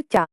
почуття.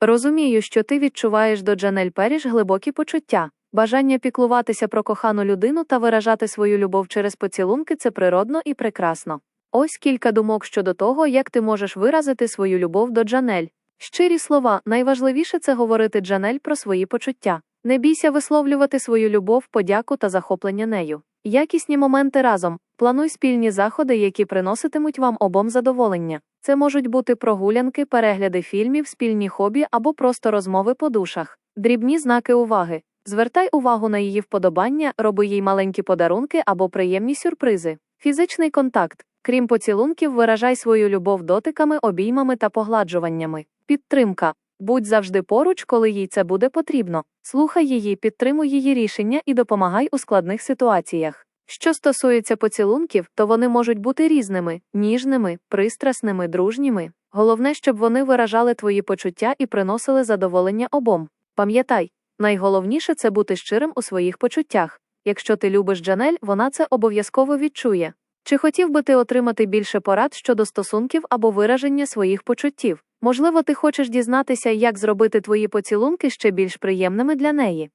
Розумію, що ти відчуваєш до Джанель Періш глибокі почуття. Бажання піклуватися про кохану людину та виражати свою любов через поцілунки це природно і прекрасно. Ось кілька думок щодо того, як ти можеш виразити свою любов до Джанель. Щирі слова, найважливіше це говорити Джанель про свої почуття. Не бійся висловлювати свою любов, подяку та захоплення нею. Якісні моменти разом. Плануй спільні заходи, які приноситимуть вам обом задоволення. Це можуть бути прогулянки, перегляди фільмів, спільні хобі або просто розмови по душах. Дрібні знаки уваги. Звертай увагу на її вподобання, роби їй маленькі подарунки або приємні сюрпризи. Фізичний контакт. Крім поцілунків, виражай свою любов дотиками, обіймами та погладжуваннями. Підтримка. Будь завжди поруч, коли їй це буде потрібно. Слухай її, підтримуй її рішення і допомагай у складних ситуаціях. Що стосується поцілунків, то вони можуть бути різними, ніжними, пристрасними, дружніми. Головне, щоб вони виражали твої почуття і приносили задоволення обом. Пам'ятай, найголовніше це бути щирим у своїх почуттях. Якщо ти любиш Джанель, вона це обов'язково відчує. Чи хотів би ти отримати більше порад щодо стосунків або вираження своїх почуттів? Можливо, ти хочеш дізнатися, як зробити твої поцілунки ще більш приємними для неї.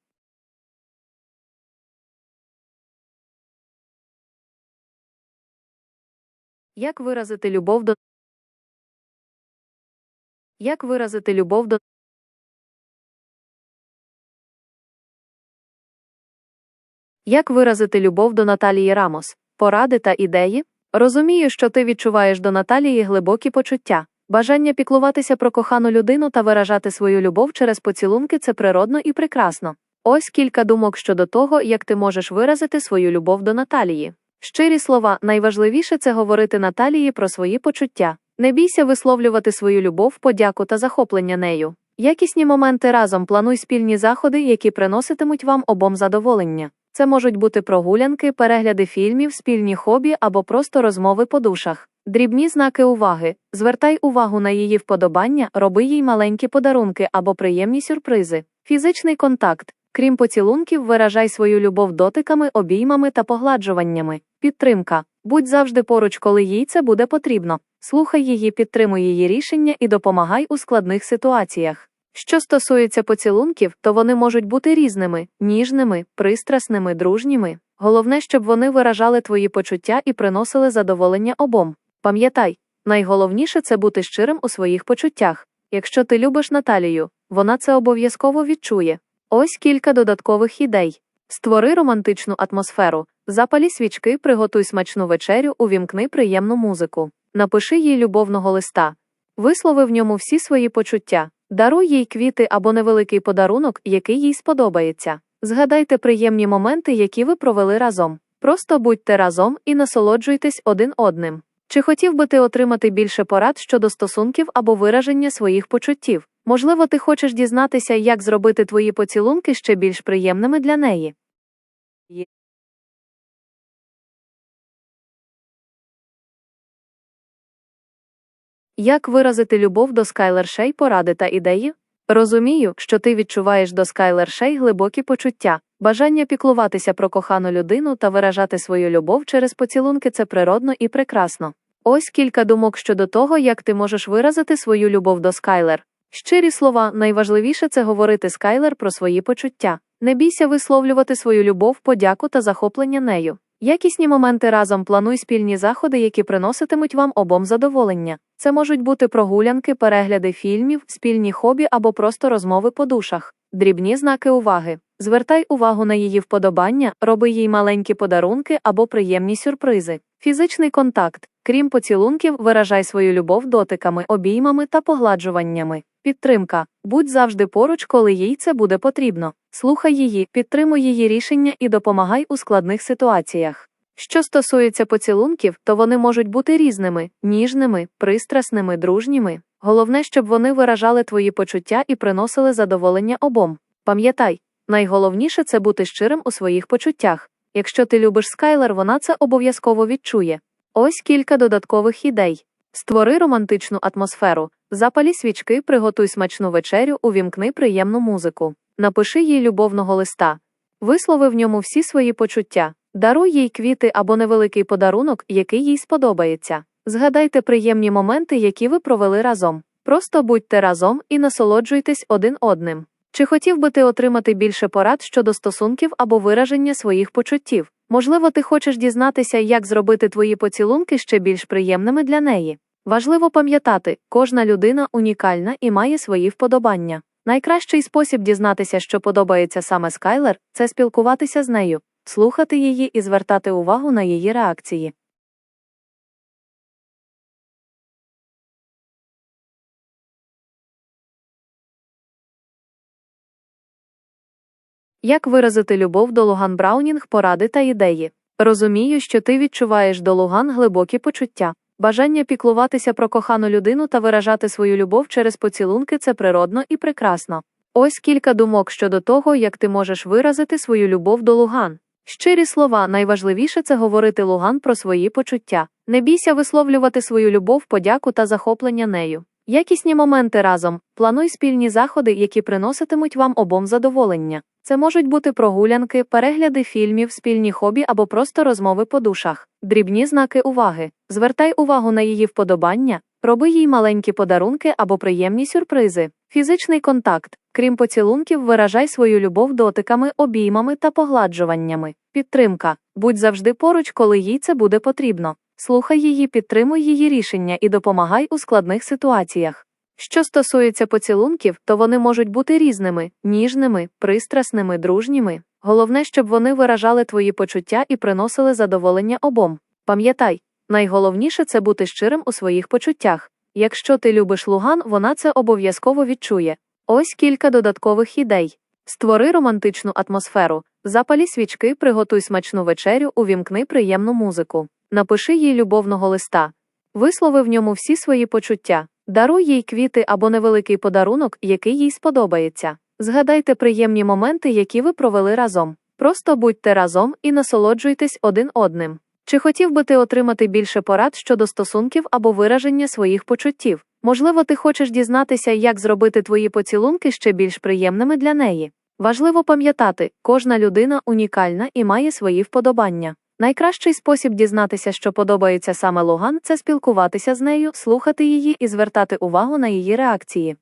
Як виразити любов до Як виразити любов до Як виразити любов до Наталії Рамос? Поради та ідеї? Розумію, що ти відчуваєш до Наталії глибокі почуття. Бажання піклуватися про кохану людину та виражати свою любов через поцілунки це природно і прекрасно. Ось кілька думок щодо того, як ти можеш виразити свою любов до Наталії. Щирі слова, найважливіше це говорити Наталії про свої почуття. Не бійся висловлювати свою любов, подяку та захоплення нею. Якісні моменти разом плануй спільні заходи, які приноситимуть вам обом задоволення. Це можуть бути прогулянки, перегляди фільмів, спільні хобі або просто розмови по душах. Дрібні знаки уваги. Звертай увагу на її вподобання, роби їй маленькі подарунки або приємні сюрпризи. Фізичний контакт. Крім поцілунків, виражай свою любов дотиками, обіймами та погладжуваннями. Підтримка. Будь завжди поруч, коли їй це буде потрібно. Слухай її, підтримуй її рішення і допомагай у складних ситуаціях. Що стосується поцілунків, то вони можуть бути різними, ніжними, пристрасними, дружніми. Головне, щоб вони виражали твої почуття і приносили задоволення обом. Пам'ятай, найголовніше це бути щирим у своїх почуттях. Якщо ти любиш Наталію, вона це обов'язково відчує. Ось кілька додаткових ідей. Створи романтичну атмосферу, запалі свічки, приготуй смачну вечерю, увімкни приємну музику. Напиши їй любовного листа. Вислови в ньому всі свої почуття. Даруй їй квіти або невеликий подарунок, який їй сподобається. Згадайте приємні моменти, які ви провели разом. Просто будьте разом і насолоджуйтесь один одним. Чи хотів би ти отримати більше порад щодо стосунків або вираження своїх почуттів? Можливо, ти хочеш дізнатися, як зробити твої поцілунки ще більш приємними для неї. Як виразити любов до Скайлер Шей поради та ідеї? Розумію, що ти відчуваєш до Шей глибокі почуття, бажання піклуватися про кохану людину та виражати свою любов через поцілунки це природно і прекрасно. Ось кілька думок щодо того, як ти можеш виразити свою любов до Скайлер. Щирі слова, найважливіше це говорити Скайлер про свої почуття. Не бійся висловлювати свою любов, подяку та захоплення нею. Якісні моменти разом плануй спільні заходи, які приноситимуть вам обом задоволення. Це можуть бути прогулянки, перегляди фільмів, спільні хобі або просто розмови по душах. Дрібні знаки уваги. Звертай увагу на її вподобання, роби їй маленькі подарунки або приємні сюрпризи. Фізичний контакт. Крім поцілунків, виражай свою любов дотиками, обіймами та погладжуваннями. Підтримка. Будь завжди поруч, коли їй це буде потрібно. Слухай її, підтримуй її рішення і допомагай у складних ситуаціях. Що стосується поцілунків, то вони можуть бути різними, ніжними, пристрасними, дружніми. Головне, щоб вони виражали твої почуття і приносили задоволення обом. Пам'ятай, найголовніше це бути щирим у своїх почуттях. Якщо ти любиш Скайлер, вона це обов'язково відчує. Ось кілька додаткових ідей. Створи романтичну атмосферу, запалі свічки, приготуй смачну вечерю, увімкни приємну музику. Напиши їй любовного листа. Вислови в ньому всі свої почуття. Даруй їй квіти або невеликий подарунок, який їй сподобається. Згадайте приємні моменти, які ви провели разом. Просто будьте разом і насолоджуйтесь один одним. Чи хотів би ти отримати більше порад щодо стосунків або вираження своїх почуттів? Можливо, ти хочеш дізнатися, як зробити твої поцілунки ще більш приємними для неї. Важливо пам'ятати, кожна людина унікальна і має свої вподобання. Найкращий спосіб дізнатися, що подобається саме Скайлер, це спілкуватися з нею, слухати її і звертати увагу на її реакції. Як виразити любов до Луган Браунінг, поради та ідеї? Розумію, що ти відчуваєш до Луган глибокі почуття. Бажання піклуватися про кохану людину та виражати свою любов через поцілунки це природно і прекрасно. Ось кілька думок щодо того, як ти можеш виразити свою любов до Луган. Щирі слова, найважливіше це говорити Луган про свої почуття. Не бійся висловлювати свою любов, подяку та захоплення нею. Якісні моменти разом. Плануй спільні заходи, які приноситимуть вам обом задоволення. Це можуть бути прогулянки, перегляди фільмів, спільні хобі або просто розмови по душах. Дрібні знаки уваги. Звертай увагу на її вподобання, роби їй маленькі подарунки або приємні сюрпризи. Фізичний контакт. Крім поцілунків, виражай свою любов дотиками, обіймами та погладжуваннями. Підтримка. Будь завжди поруч, коли їй це буде потрібно. Слухай її, підтримуй її рішення і допомагай у складних ситуаціях. Що стосується поцілунків, то вони можуть бути різними, ніжними, пристрасними, дружніми. Головне, щоб вони виражали твої почуття і приносили задоволення обом. Пам'ятай, найголовніше це бути щирим у своїх почуттях. Якщо ти любиш Луган, вона це обов'язково відчує. Ось кілька додаткових ідей. Створи романтичну атмосферу, запалі свічки, приготуй смачну вечерю, увімкни приємну музику. Напиши їй любовного листа. Вислови в ньому всі свої почуття. Даруй їй квіти або невеликий подарунок, який їй сподобається. Згадайте приємні моменти, які ви провели разом. Просто будьте разом і насолоджуйтесь один одним. Чи хотів би ти отримати більше порад щодо стосунків або вираження своїх почуттів? Можливо, ти хочеш дізнатися, як зробити твої поцілунки ще більш приємними для неї. Важливо пам'ятати, кожна людина унікальна і має свої вподобання. Найкращий спосіб дізнатися, що подобається саме Луган, це спілкуватися з нею, слухати її і звертати увагу на її реакції.